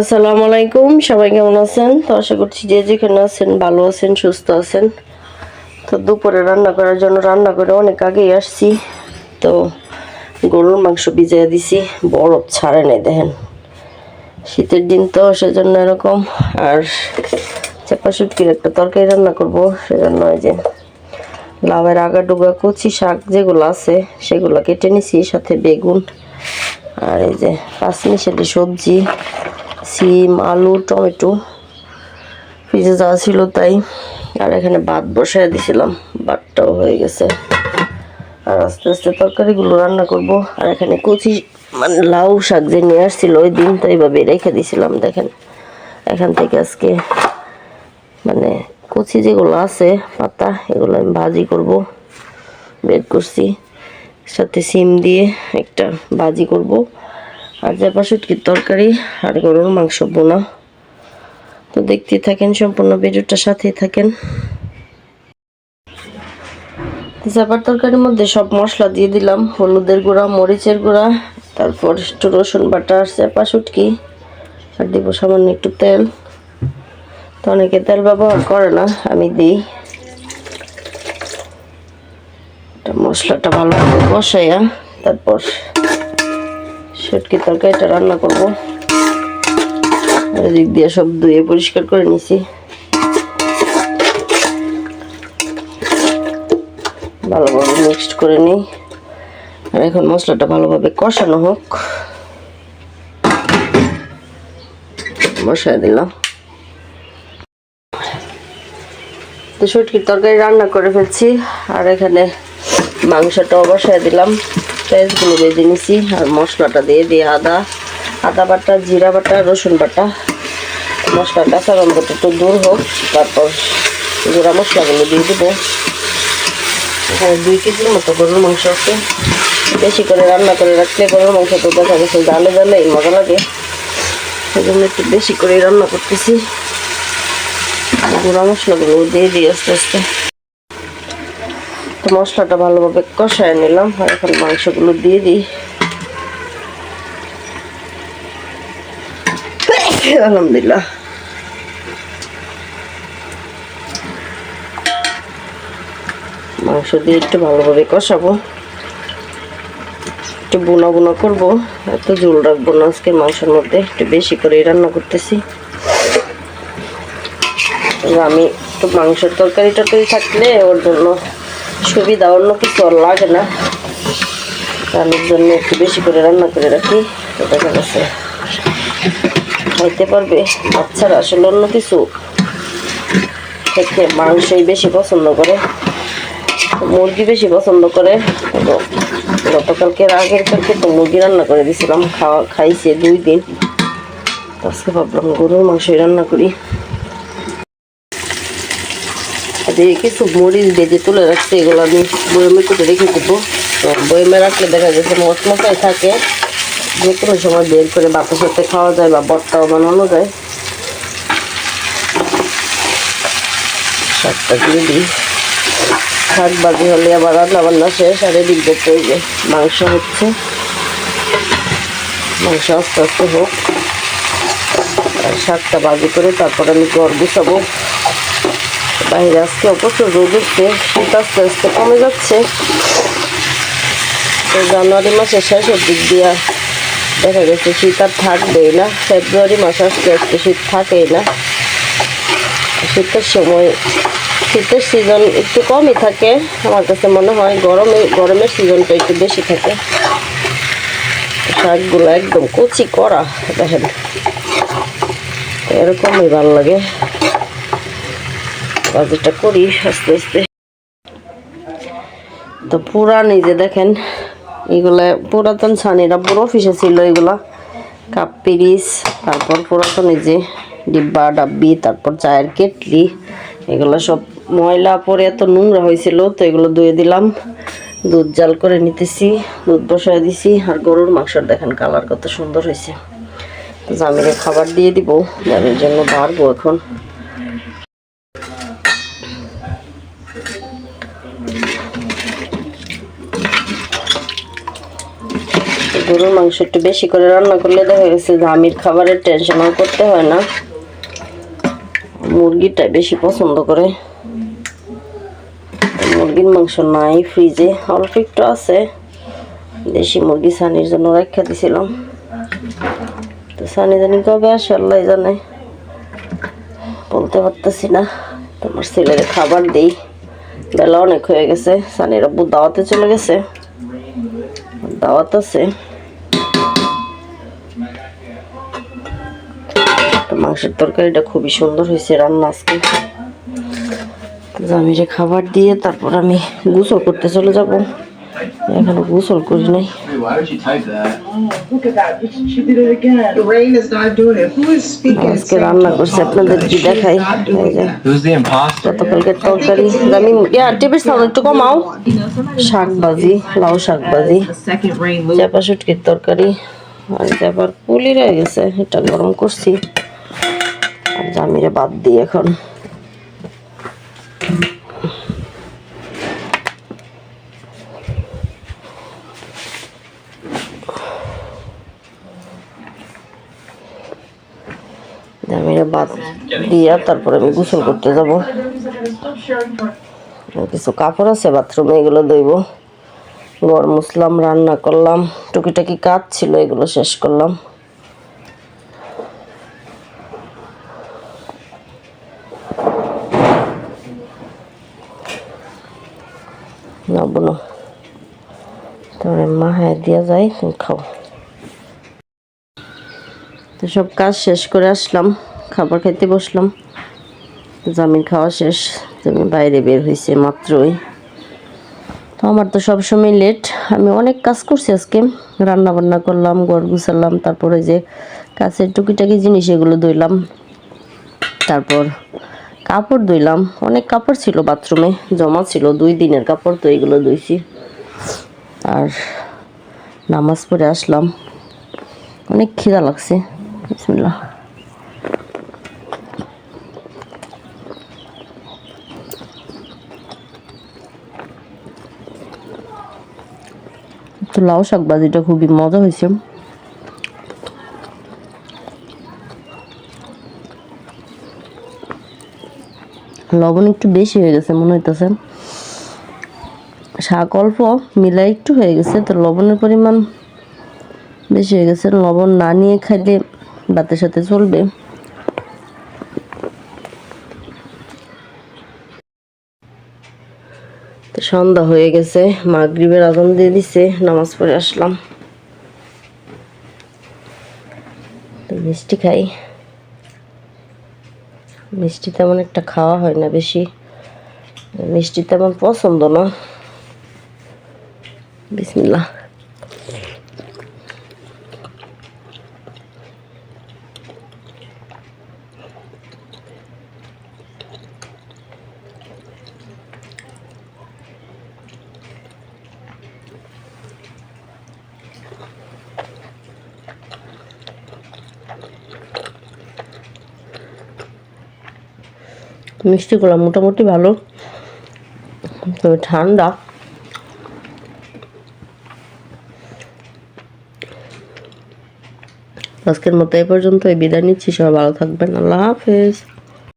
আসসালামু আলাইকুম। সবাই কেমন আছেন? তো আশা করছি যে যেখানে আছেন ভালো আছেন, সুস্থ আছেন। তো দুপুরে রান্না করার জন্য রান্না করে অনেক আগেই আসছি। তো গরুর মাংস ভিজিয়ে দিছি, বরফ ছাড়ে নেই দেখেন। শীতের দিন তো সেজন্য এরকম। আর চাপা শুটকির একটা তরকারি রান্না করব, সেজন্য এই যে লাউয়ের আগা ডুগা কচি শাক যেগুলো আছে, সেগুলো কেটে নিছি, সাথে বেগুন আর এই যে পাঁচমিশালি সবজি। সিম, আলু, টমেটো। ফ্রিজে যাওয়া ছিল তাই। আর এখানে ভাত বসায় দিছিলাম, ভাতটাও হয়ে গেছে। আর আস্তে আস্তে তরকারিগুলো রান্না করব। আর এখানে কচি মানে লাউ শাক যে নিয়ে আসছিল ওই দিন তো এইভাবে রেখে দিছিলাম, দেখেন। এখান থেকে আজকে মানে কচি যেগুলো আছে, পাতা, এগুলো আমি ভাজি করব, বের করছি। সাথে সিম দিয়ে একটা ভাজি করব। আর জাপা শুটকির তরকারি আর গরুর মাংস বোনা। তো দেখতে থাকেন, সম্পূর্ণ ভিডিওটার সাথেই থাকেন। জাপার তরকারির মধ্যে সব মশলা দিয়ে দিলাম, হলুদের গুঁড়া, মরিচের গুঁড়া, তারপর একটু রসুন বাটা আর চেপা শুটকি, আর দিব সামান্য একটু তেল। তো অনেকে তেল ব্যবহার করে না, আমি দিই। মশলাটা ভালোভাবে বসাইয়া তারপর শুটকি তরকারিটা রান্না করব। এদিক দিয়ে সব ধুয়ে পরিষ্কার করে নিছি। ভালোভাবে মিক্সড করে নিই। আর এখন মশলাটা ভালোভাবে কষানো হোক। বসায় দিলাম। তো শুটকির তরকারি রান্না করে ফেলছি। আর এখানে মাংসটাও বসায় দিলাম। পেঁয়াজগুলো বেজে নিছি, আর মশলাটা দিয়ে দিয়ে আদা আদা বাটা, জিরা বাটা, রসুন বাটা। মশলার কাঁচা গন্ধটা একটু দূর হোক, তারপর গুঁড়া মশলাগুলো দিয়ে দেবো। দুই কেজির মতো গরুর মাংস আছে। বেশি করে রান্না করে রাখলে গরুর মাংস তো দেখা গেছে জালে জালে মজা লাগে। সেজন্য একটু বেশি করে রান্না করতেছি। গুঁড়া মশলাগুলো দিয়ে দিই আস্তে আস্তে। তো মশলাটা ভালোভাবে কষায় নিলাম। আর এখন মাংসগুলো দিয়ে দিই। আলহামদুলিল্লাহ। মাংস দিয়ে একটু ভালোভাবে কষাবো। একটু বোনা বোনা করব। এত ঝোল রাখব না আজকে মাংসের মধ্যে। একটু বেশি করে রান্না করতেছি। আমি তো মাংসের তরকারি টরকারি থাকলে ওর জন্য সুবিধা, অন্য কিছু আর লাগে না। রান্নার জন্য একটু বেশি করে রান্না করে রাখি। দেখা গেছে খাইতে পারবে। বাচ্চারা আসলে অন্য কিছু থেকে মাংসই বেশি পছন্দ করে, মুরগি বেশি পছন্দ করে। গতকালকে আগের কালকে তো মুরগি রান্না করে দিয়েছিলাম খাওয়া খাইছে দুই দিন। আজকে ভাবলাম গরুর মাংসই রান্না করি। এদিকে কিছু মরিচ ভেজে তুলে রাখছি, এগুলো আমি বয়মে করে রেখে দেবো। বয়মে রাখলে দেখা গেছে মশমশাই থাকে, যে কোনো সময় বের করে বাতার সাথে খাওয়া যায় বা বটটাও বানানো যায়। শাকটা দিয়ে দিই। শাক বাজি হলে আবার রান্না বান্না শেষ, আর এদিক দেখতে ওই মাংস হচ্ছে। মাংস আস্তে আস্তে হোক। আর শাকটা বাজি করে তারপর আমি ঘর গুছাবো। বাইরে আজকে প্রচুর রোদ উঠছে শীত আস্তে আস্তে কমে যাচ্ছে। তো জানুয়ারি মাসের শেষের দিক দিয়া দেখা গেছে শীত আর থাকবেই না, ফেব্রুয়ারি মাস আস্তে আস্তে শীত থাকেই না। শীতের সময় শীতের সিজন একটু কমই থাকে, আমার কাছে মনে হয় গরমে, গরমের সিজনটা একটু বেশি থাকে। শাকগুলো একদম কচি করা, দেখেন। এরকমই ভালো লাগে। বাজারটা করি আস্তে আস্তে। তো পুরান এই যে দেখেন, এগুলা পুরাতন ছানিরা, পুরো অফিসে ছিল এগুলা। কাপ পিরিস, তারপর পুরাতন যে ডিব্বা, ডাব্বি, তারপর চায়ের কেটলি, এগুলো সব ময়লা পরে এত নোংরা হয়েছিল, তো এগুলো ধুয়ে দিলাম। দুধ জাল করে নিতেছি, দুধ বসায় দিছি, আর গরুর মাংসর দেখেন কালার কত সুন্দর হয়েছে। জামিরে খাবার দিয়ে দিব জামির জন্য বাড়বো এখন। গরুর মাংস একটু বেশি করে রান্না করলে দেখা গেছে যে আমির খাবারের টেনশন আর করতে হয় না। মুরগিটা বেশি পছন্দ করে। মুরগির মাংস নাই ফ্রিজে অল্প একটু আছে। দেশি মুরগি সানির জন্য রাখা দিছিলাম। তো সানি জানি কবে আসে, আল্লাহ জানে। বলতে পারতেছি না। তোমার ছেলের খাবার দেই। বেলা অনেক হয়ে গেছে। সানির আব্বু দাওয়াতে চলে গেছে। দাওয়াত আছে। মাংসের তরকারিটা খুবই সুন্দর হয়েছে রান্না আজকে। জামিরে খাবার দিয়ে তারপর আমি গোসল করতে চলে যাব। এখনও গোসল করি নাই? আজকে রান্না করছি, আপনাদের কি দেখাই? গতকালকে তরকারি আমি টিভির সাউন্ড একটু কমাও। শাক ভাজি লাউ শাক ভাজি চাপা শুটকির তরকারি। আর চাপার পুলি রয়ে গেছে, এটা গরম করছি। আর জামিরে বাদ দিই এখন। জামিরে বাদ তারপরে আমি গোসল করতে যাব। কিছু কাপড় আছে, বাথরুমে এগুলো ধুইব। ঘর মুসলাম রান্না করলাম, টুকিটাকি কাজ ছিল, এগুলো শেষ করলাম। না বোনো তারপরে মা হ্যাঁ তুমি খাও। তো সব কাজ শেষ করে আসলাম, খাবার খাইতে বসলাম। জামিন খাওয়া শেষ তুমি বাইরে বের হয়েছে মাত্রই। তো আমার তো সবসময় লেট আমি অনেক কাজ করছি আজকে। রান্না বান্না করলাম, ঘর গুছালাম, তারপরে যে কাছের টুকিটাকি জিনিস এগুলো ধুইলাম। তারপর কাপড় ধুইলাম। অনেক কাপড় ছিল বাথরুমে, জমা ছিল। দুই দিনের কাপড় তো এগুলো ধুইছি। আর নামাজ পড়ে আসলাম। অনেক খিদা লাগছে। বিসমিল্লাহ তো লাউ শাক ভাজিটা খুবই মজা হয়েছে। লবণ একটু বেশি হয়ে গেছে মনে হইতেছে। শাক অল্প মিলাই একটু হয়ে গেছে, তো লবণের পরিমাণ বেশি হয়ে গেছে। লবণ না নিয়ে খাইলে ভাতের সাথে চলবে। সন্ধ্যা হয়ে গেছে, মাগরীবের আজান দিয়ে দিছে, নামাজ পড়ে আসলাম। মিষ্টি খাই। মিষ্টি তেমন একটা খাওয়া হয় না বেশি। মিষ্টি তেমন পছন্দ না। বিসমিল্লাহ কলা মোটামুটি ভালো। তবে ঠান্ডা। আজকের মতো এই পর্যন্ত এই বিদায় নিচ্ছি। সবাই ভালো থাকবেন। আল্লাহ হাফেজ।